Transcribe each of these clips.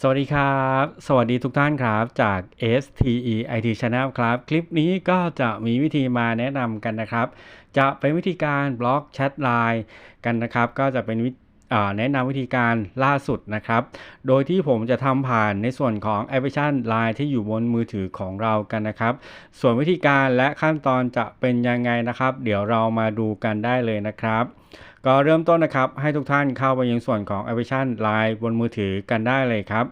สวัสดีครับ สวัสดีทุกท่านครับจาก STE IT Channel ครับ คลิปนี้ก็จะมีวิธีมาแนะนำกันนะครับ จะเป็นวิธีการบล็อกแชทไลน์กันนะครับ ก็จะเป็นวิธ แนะนำวิธีการล่าสุดนะครับ โดยที่ผมจะทำผ่านในส่วนของแอปพลิเคชัน Line ที่อยู่บนมือถือของเรากันนะครับ ส่วนวิธีการและขั้นตอนจะเป็นยังไงนะครับ เดี๋ยวเรามาดูกันได้เลยนะครับก็เริ่มต้นนะครับให้ทุกท่านเข้าไปยังส่วนของแอปพลิเคชัน Line บนมือถือกันได้เลยครับ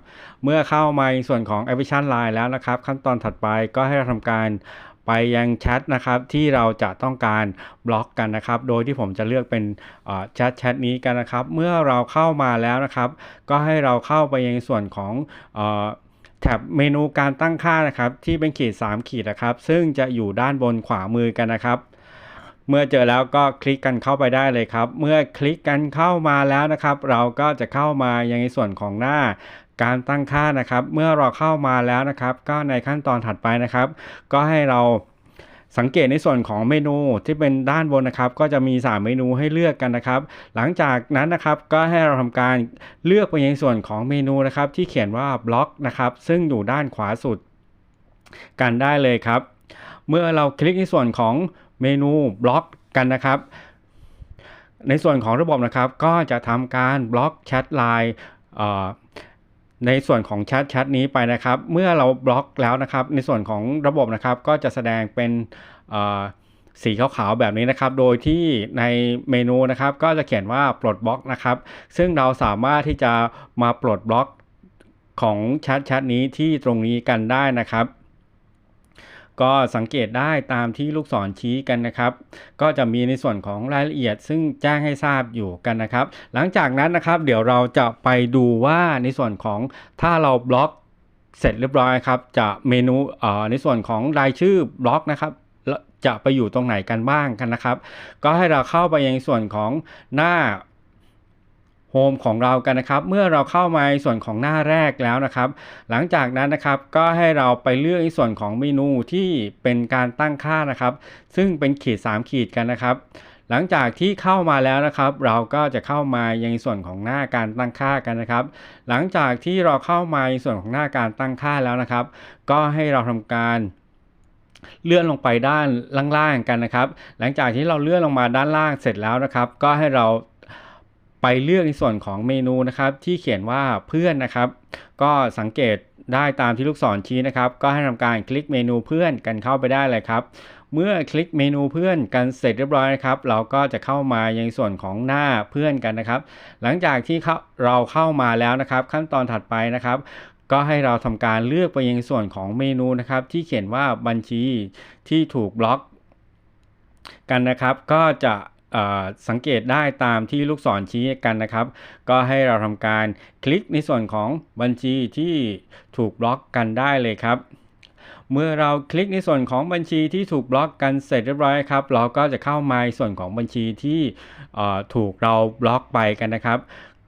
เมื่อเข้ามาในส่วนของแอปพลิเคชัน Line แล้วนะครับ ขั้นตอนถัดไปก็ให้เราทำการ ไปยังแชทนะครับที่เราจะต้องการบล็อกกันนะครับ โดยที่ผมจะเลือกเป็นแชทแชทนี้กันนะครับ เมื่อเราเข้ามาแล้วนะครับ ก็ให้เราเข้าไปยังส่วนของแท็บเมนูการตั้งค่านะครับ ที่เป็นขีด 3 ขีดนะครับ ซึ่งจะอยู่ด้านบนขวามือกันนะครับเมื่อเจอแล้วก็คลิกกันเข้าไปได้เลยครับ เมื่อคลิกกันเข้ามาแล้วนะครับ เราก็จะเข้ามายังในส่วนของหน้า การตั้งค่านะครับ เมื่อเราเข้ามาแล้วนะครับ ก็ในขั้นตอนถัดไปนะครับ ก็ให้เราสังเกตในส่วนของเมนูที่เป็นด้านบนนะครับ ก็จะมี 3 เมนูให้เลือกกันนะครับ หลังจากนั้นนะครับก็ให้เราทำการเลือกไปยังส่วนของเมนูนะครับ ที่เขียนว่าบล็อกนะครับ ซึ่งอยู่ด้านขวาสุดกันได้เลยครับ เมื่อเราคลิกในส่วนของเมนูบล็อกกันนะครับ ในส่วนของระบบนะครับ ก็จะทำการบล็อกแชทไลน์ ในส่วนของแชทแชทนี้ไปนะครับ เมื่อเราบล็อกแล้วนะครับ ในส่วนของระบบนะครับ ก็จะแสดงเป็นสีขาวๆแบบนี้นะครับ โดยที่ในเมนูนะครับ ก็จะเขียนว่าปลดบล็อกนะครับ ซึ่งเราสามารถที่จะมาปลดบล็อกของแชทแชทนี้ที่ตรงนี้กันได้นะครับ ก็สังเกตได้ตามที่ลูกศรชี้กันนะครับ ก็จะมีในส่วนของรายละเอียด ซึ่งแจ้งให้ทราบอยู่กันนะครับ หลังจากนั้นนะครับ เดี๋ยวเราจะไปดูว่าในส่วนของถ้าเราบล็อกเสร็จเรียบร้อยครับ จะเมนูเอ่อในส่วนของรายชื่อบล็อกนะครับจะไปอยู่ตรงไหนกันบ้างกันนะครับ ก็ให้เราเข้าไปยังส่วนของหน้า โฮมของเรากันนะครับ เมื่อเราเข้ามาในส่วนของหน้าแรกแล้วนะครับ หลังจากนั้นนะครับก็ให้เราไปเลือกในส่วนของเมนูที่เป็นการตั้งค่านะครับ ซึ่งเป็นขีด 3 ขีดกันนะครับ หลังจากที่เข้ามาแล้วนะครับ เราก็จะเข้ามายังส่วนของหน้าการตั้งค่ากันนะครับ หลังจากที่เราเข้ามาในส่วนของหน้าการตั้งค่าแล้วนะครับ ก็ให้เราทำการเลื่อนลงไปด้านล่างๆกันนะครับ หลังจากที่เราเลื่อนลงมาด้านล่างเสร็จแล้วนะครับ ก็ให้เรา ไปเลือกในส่วนของเมนูนะครับที่เขียนว่าเพื่อนนะครับ ก็สังเกตได้ตามที่ลูกศรชี้นะครับ ก็ให้ทำการคลิกเมนูเพื่อนกันเข้าไปได้เลยครับ เมื่อคลิกเมนูเพื่อนกันเสร็จเรียบร้อยนะครับ เราก็จะเข้ามายังส่วนของหน้าเพื่อนกันนะครับ หลังจากที่เราเข้ามาแล้วนะครับ ขั้นตอนถัดไปนะครับก็ให้เราทำการเลือกไปยังส่วนของเมนูนะครับ ที่เขียนว่าบัญชีที่ถูกบล็อก กันนะครับ ก็จะ สังเกตได้ตามที่ลูกศรชี้กันนะครับ ก็ให้เราทำการคลิกในส่วนของบัญชีที่ถูกบล็อกกันได้เลยครับ เมื่อเราคลิกในส่วนของบัญชีที่ถูกบล็อกกันเสร็จเรียบร้อยครับ เราก็จะเข้ามาในส่วนของบัญชีที่ถูกเราบล็อกไปกันนะครับ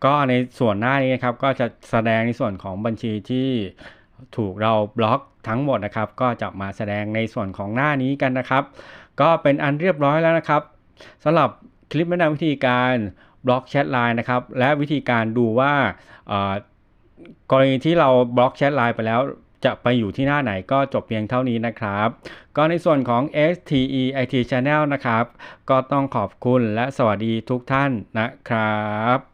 ก็ในส่วนหน้านี้นะครับก็จะแสดงในส่วนของบัญชีที่ถูกเราบล็อกทั้งหมดนะครับ ก็จะมาแสดงในส่วนของหน้านี้กันนะครับ ก็เป็นอันเรียบร้อยแล้วนะครับ สำหรับคลิปแนะนำวิธีการบล็อกแชทไลน์นะครับ และวิธีการดูว่ากรณีที่เราบล็อกแชทไลน์ไปแล้วจะไปอยู่ที่หน้าไหนก็จบเพียงเท่านี้นะครับ ก็ในส่วนของ STE IT Channel นะครับ ก็ต้องขอบคุณและสวัสดีทุกท่านนะครับ